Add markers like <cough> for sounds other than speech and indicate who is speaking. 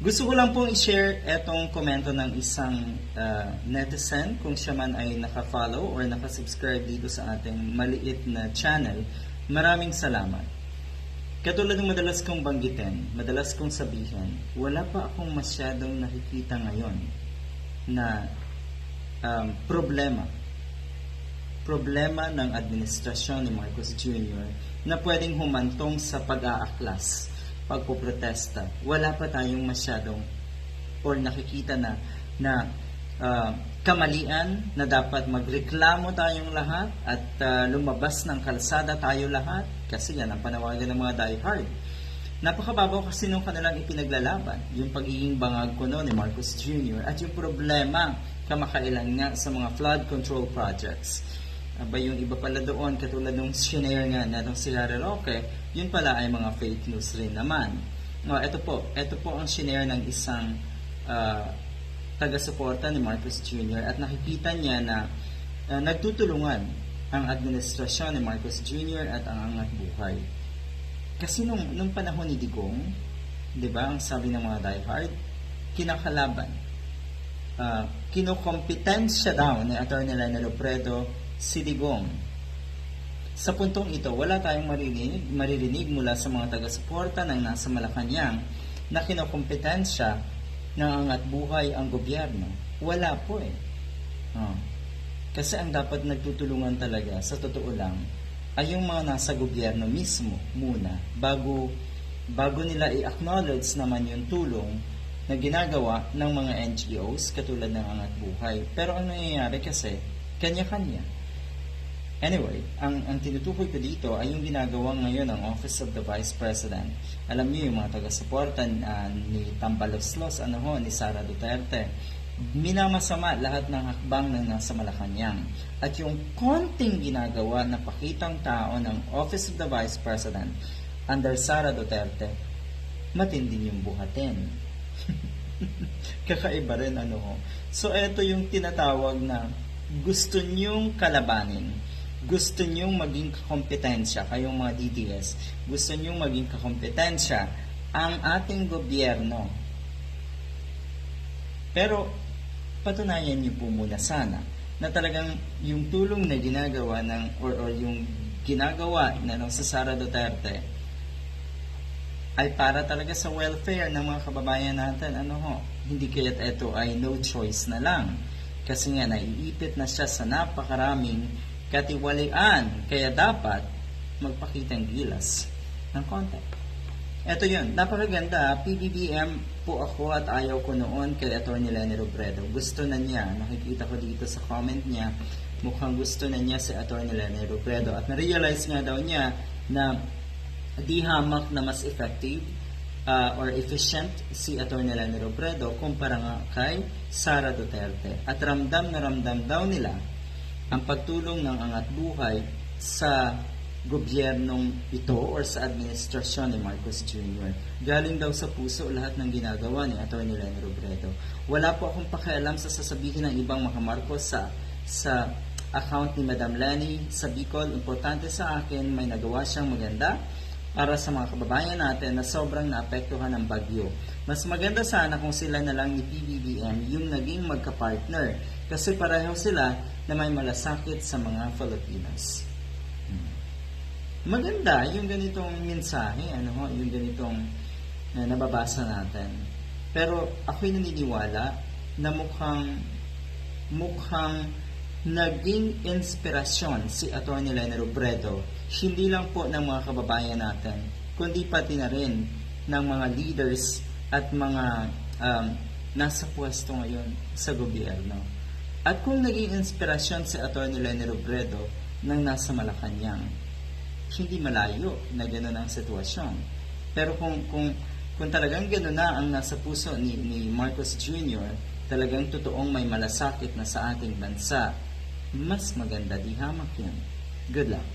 Speaker 1: Gusto ko lang pong i-share etong komento ng isang uh, netizen kung siya man ay naka-follow or naka-subscribe dito sa ating maliit na channel. Maraming salamat. Katulad ng madalas kong banggitin, madalas kong sabihin, wala pa akong masyadong nakikita ngayon na um, problema. Problema ng administrasyon ni Marcos Jr. na pwedeng humantong sa pag-aaklas pagpoprotesta. Wala pa tayong masyadong or nakikita na na uh, kamalian na dapat magreklamo tayong lahat at uh, lumabas ng kalsada tayo lahat kasi yan ang panawagan ng mga diehard. Napakababaw kasi nung kanilang ipinaglalaban, yung pagiging bangag ko noon ni Marcos Jr. at yung problema kamakailan nga sa mga flood control projects. Aba yung iba pala doon, katulad nung shinare nga na itong si Harry Roque, yun pala ay mga fake news rin naman. No, ito po, ito po ang shinare ng isang uh, taga-suporta ni Marcos Jr. at nakikita niya na uh, nagtutulungan ang administrasyon ni Marcos Jr. at ang angat buhay. Kasi nung, nung panahon ni Digong, di ba, ang sabi ng mga diehard, kinakalaban. Uh, kinukompetensya daw ni Atty. Lena Lopredo si Digong. Sa puntong ito, wala tayong maririnig, maririnig mula sa mga taga-suporta ng nasa Malacanang na kinokompetensya ng angat buhay ang gobyerno. Wala po eh. Oh. Kasi ang dapat nagtutulungan talaga, sa totoo lang, ay yung mga nasa gobyerno mismo muna bago bago nila i-acknowledge naman yung tulong na ginagawa ng mga NGOs katulad ng Angat Buhay. Pero ang nangyayari kasi, kanya-kanya. Anyway, ang, ang tinutukoy ko dito ay yung ginagawa ngayon ng Office of the Vice President. Alam niyo yung mga taga-suporta uh, ni Tambaloslos, ano ho, ni Sara Duterte. Minamasama lahat ng hakbang ng nasa Malacanang. At yung konting ginagawa na pakitang tao ng Office of the Vice President under Sara Duterte, matindi yung buhatin. <laughs> Kakaiba rin ano ho. So, ito yung tinatawag na gusto nyong kalabanin gusto nyong maging kakompetensya, kayong mga DDS, gusto nyong maging kakompetensya ang ating gobyerno. Pero, patunayan niyo po muna sana na talagang yung tulong na ginagawa ng, or, or yung ginagawa na ng sa Sara Duterte ay para talaga sa welfare ng mga kababayan natin. Ano ho? Hindi kaya't ito ay no choice na lang. Kasi nga, naiipit na siya sa napakaraming katiwalian. Kaya dapat magpakitang gilas ng konti. Ito yun, napakaganda. PBBM po ako at ayaw ko noon kay Atty. Lenny Robredo. Gusto na niya, nakikita ko dito sa comment niya, mukhang gusto na niya si Atty. Lenny Robredo. At na-realize nga daw niya na di hamak na mas effective uh, or efficient si Atty. Lenny Robredo kumpara nga kay Sara Duterte. At ramdam na ramdam daw nila ang pagtulong ng angat buhay sa gobyernong ito or sa administrasyon ni Marcos Jr. Galing daw sa puso lahat ng ginagawa ni Atty. Lenny Robredo. Wala po akong pakialam sa sasabihin ng ibang mga Marcos sa sa account ni Madam Lenny sa Bicol. Importante sa akin, may nagawa siyang maganda para sa mga kababayan natin na sobrang naapektuhan ng bagyo. Mas maganda sana kung sila na lang ni PBBM yung naging magka-partner kasi pareho sila na may malasakit sa mga Filipinos. Hmm. Maganda yung ganitong mensahe, ano ho, yung ganitong na nababasa natin. Pero ako'y naniniwala na mukhang mukhang naging inspirasyon si Atty. Lenny Robredo, hindi lang po ng mga kababayan natin, kundi pati na rin ng mga leaders at mga um, nasa pwesto ngayon sa gobyerno. At kung naging inspirasyon si Atty. Lenny Robredo nang nasa Malacanang, hindi malayo na gano'n ang sitwasyon. Pero kung, kung, kung talagang gano'n na ang nasa puso ni, ni Marcos Jr., talagang totoong may malasakit na sa ating bansa, mas maganda di hamak yan. Good luck.